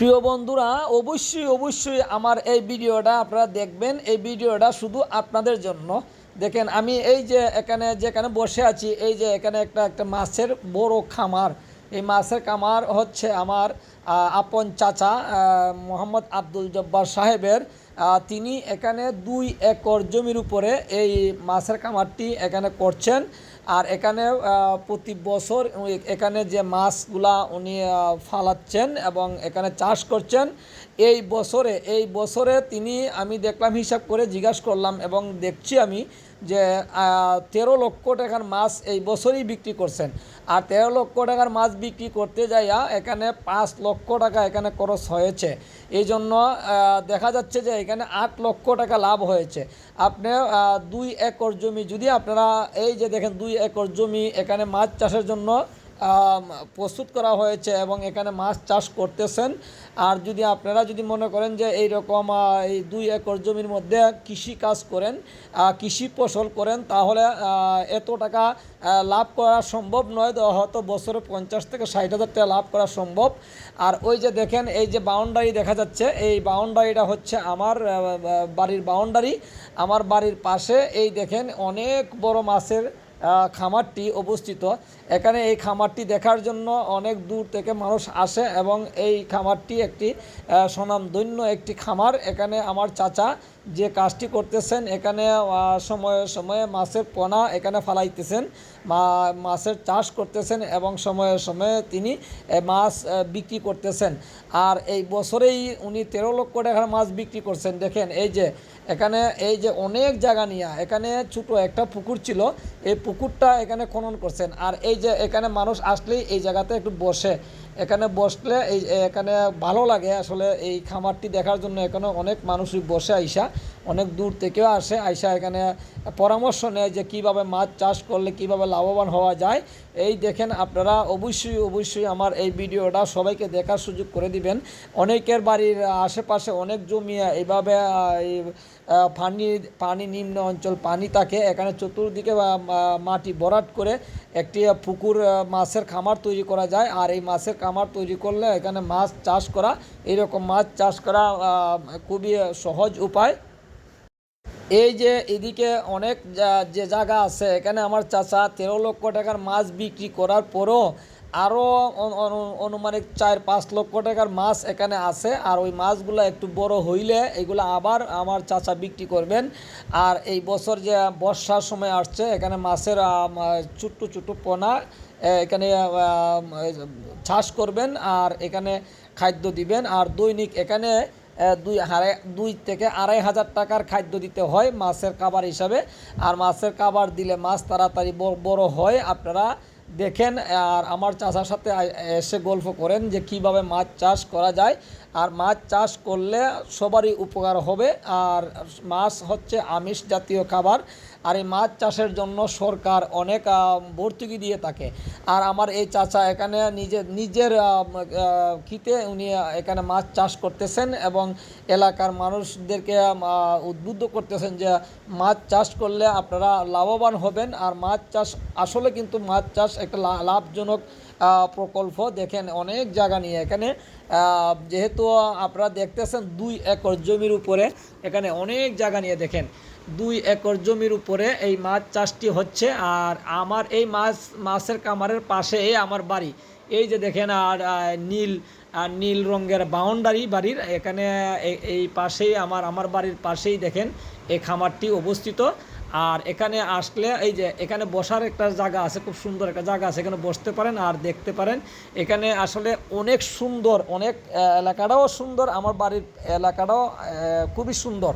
প্রিয় বন্ধুরা, অবশ্যই অবশ্যই আমার এই ভিডিওটা আপনারা দেখবেন। এই ভিডিওটা শুধু আপনাদের জন্য। দেখেন, আমি এই যে এখানে, যেখানে বসে আছি, এই যে এখানে একটা একটা মাছের বড় খামার। এই মাছের খামার হচ্ছে আমার আপন চাচা মোহাম্মদ আব্দুল জব্বার সাহেবের। তিনি এখানে দুই একর জমির উপরে এই মাছের খামারটি এখানে করছেন। আর এখানে প্রতি বছর এখানে যে মাছগুলা উনি ফালাচ্ছেন এবং এখানে চাষ করছেন, এই বছরে এই বছরে তিনি আমি দেখলাম, হিসাব করে জিজ্ঞাসা করলাম এবং দেখছি আমি যে তেরো লক্ষ টাকার মাছ এই বছরই বিক্রি করছেন। আর তেরো লক্ষ টাকার মাছ বিক্রি করতে যাইয়া এখানে পাঁচ লক্ষ টাকা এখানে খরচ হয়েছে। এই জন্য দেখা যাচ্ছে যে, এখানে আট লক্ষ টাকা লাভ হয়েছে। আপনি দুই একর জমি, যদি আপনারা এই যে দেখেন, দুই একর জমি এখানে মাছ চাষের জন্য প্রস্তুত করা হয়েছে এবং এখানে মাছ চাষ করতেছেন। আর যদি আপনারা যদি মনে করেন যে এই রকম এই দুই একর জমির মধ্যে কৃষি কাজ করেন কৃষি ফসল করেন, তাহলে এত টাকা লাভ করা সম্ভব নয়। হয়তো বছরে পঞ্চাশ থেকে ষাট হাজার টাকা লাভ করা সম্ভব। আর ওই যে দেখেন, এই যে বাউন্ডারি দেখা যাচ্ছে, এই বাউন্ডারিটা হচ্ছে আমার বাড়ির বাউন্ডারি। আমার বাড়ির পাশে এই দেখেন, অনেক বড় মাছের খামারটি অবস্থিত। এখানে এই খামারটি দেখার জন্য অনেক দূর থেকে মানুষ আসে এবং এই খামারটি একটি স্বনামধন্য একটি খামার। এখানে আমার চাচা যে কাজটি করতেছেন, এখানে সময়ে সময়ে মাছের পোনা এখানে ফালাইতেছেন। মাছের চাষ করতেছেন এবং সময়ে সময়ে তিনি মাছ বিক্রি করতেছেন। আর এই বছরেই উনি তেরো লক্ষ টাকার মাছ বিক্রি করছেন। দেখেন, এই যে, এখানে, এই যে অনেক জায়গা নিয়ে, এখানে ছোটো একটা পুকুর ছিল, এই পুকুরটা এখানে খনন করছেন। আর এই যে, এখানে মানুষ আসলেই এই জায়গাতে একটু বসে। এখানে বসলে এই, এখানে ভালো লাগে আসলে এই খামারটি দেখার জন্য। এখানে অনেক মানুষই বসে আইসা। অনেক দূর থেকেও আসে, আইসা এখানে পরামর্শ নেয় যে কীভাবে মাছ চাষ করলে কীভাবে লাভবান হওয়া যায়। এই দেখেন আপনারা অবশ্যই অবশ্যই আমার এই ভিডিওটা সবাইকে দেখার সুযোগ করে দিবেন। অনেকের বাড়ির আশেপাশে অনেক জমি এইভাবে পানি পানি নিম্ন অঞ্চল পানি থাকে। এখানে চতুর্দিকে মাটি ভরাট করে একটি পুকুর মাছের খামার তৈরি করা যায়। আর এই মাছের খামার তৈরি করলে এখানে মাছ চাষ করা এইরকম মাছ চাষ করা খুবই সহজ উপায়। এই যে এদিকে অনেক যে জায়গা আছে, এখানে আমার চাচা তেরো লক্ষ টাকার মাছ বিক্রি করার পরও আরও অনুমানিক চার পাঁচ লক্ষ টাকার মাছ এখানে আছে। আর ওই মাছগুলো একটু বড় হইলে এগুলো আবার আমার চাচা বিক্রি করবেন। আর এই বছর যে বর্ষার সময় আসছে, এখানে মাছের ছোট্ট ছোট্ট পোনা এখানে চাষ করবেন। আর এখানে খাদ্য দিবেন। আর দৈনিক এখানে দুই আড়াই দুই থেকে আড়াই হাজার টাকার খাদ্য দিতে হয় মাছের খাবার হিসাবে। আর মাছের খাবার দিলে মাছ তাড়াতাড়ি বড় হয়। আপনারা দেখেন, আর আমার চাষার সাথে এসে গল্প করেন যে কীভাবে মাছ চাষ করা যায়। আর মাছ চাষ করলে সবারই উপকার হবে। আর মাছ হচ্ছে আমিষ জাতীয় খাবার। আর এই মাছ চাষের জন্য সরকার অনেক ভর্তুকি দিয়ে থাকে। আর আমার এই চাচা এখানে নিজের নিজের কিতে উনি এখানে মাছ চাষ করতেছেন এবং এলাকার মানুষদেরকে উদ্বুদ্ধ করতেছেন যে মাছ চাষ করলে আপনারা লাভবান হবেন। আর মাছ চাষ, আসলে কিন্তু মাছ চাষ একটা লাভজনক প্রকল্প। দেখেন, অনেক জায়গা নিয়ে এখানে যেহেতু আপনারা দেখতেছেন দুই একর জমির উপরে, এখানে অনেক জায়গা নিয়ে দেখেন, দুই একর জমির উপরে এই মাছ চাষটি হচ্ছে। আর আমার এই মাছ, মাছের কামারের পাশে আমার বাড়ি। এই যে দেখেন, আর নীল আর নীল রঙের বাউন্ডারি বাড়ির, এখানে এই পাশেই আমার আমার বাড়ির পাশেই দেখেন, এই খামারটি অবস্থিত। আর এখানে আসলে এই যে এখানে বসার একটা জায়গা আছে, খুব সুন্দর একটা জায়গা আছে, এখানে বসতে পারেন আর দেখতে পারেন। এখানে আসলে অনেক সুন্দর, অনেক এলাকাটাও সুন্দর, আমার বাড়ির এলাকাটাও খুবই সুন্দর।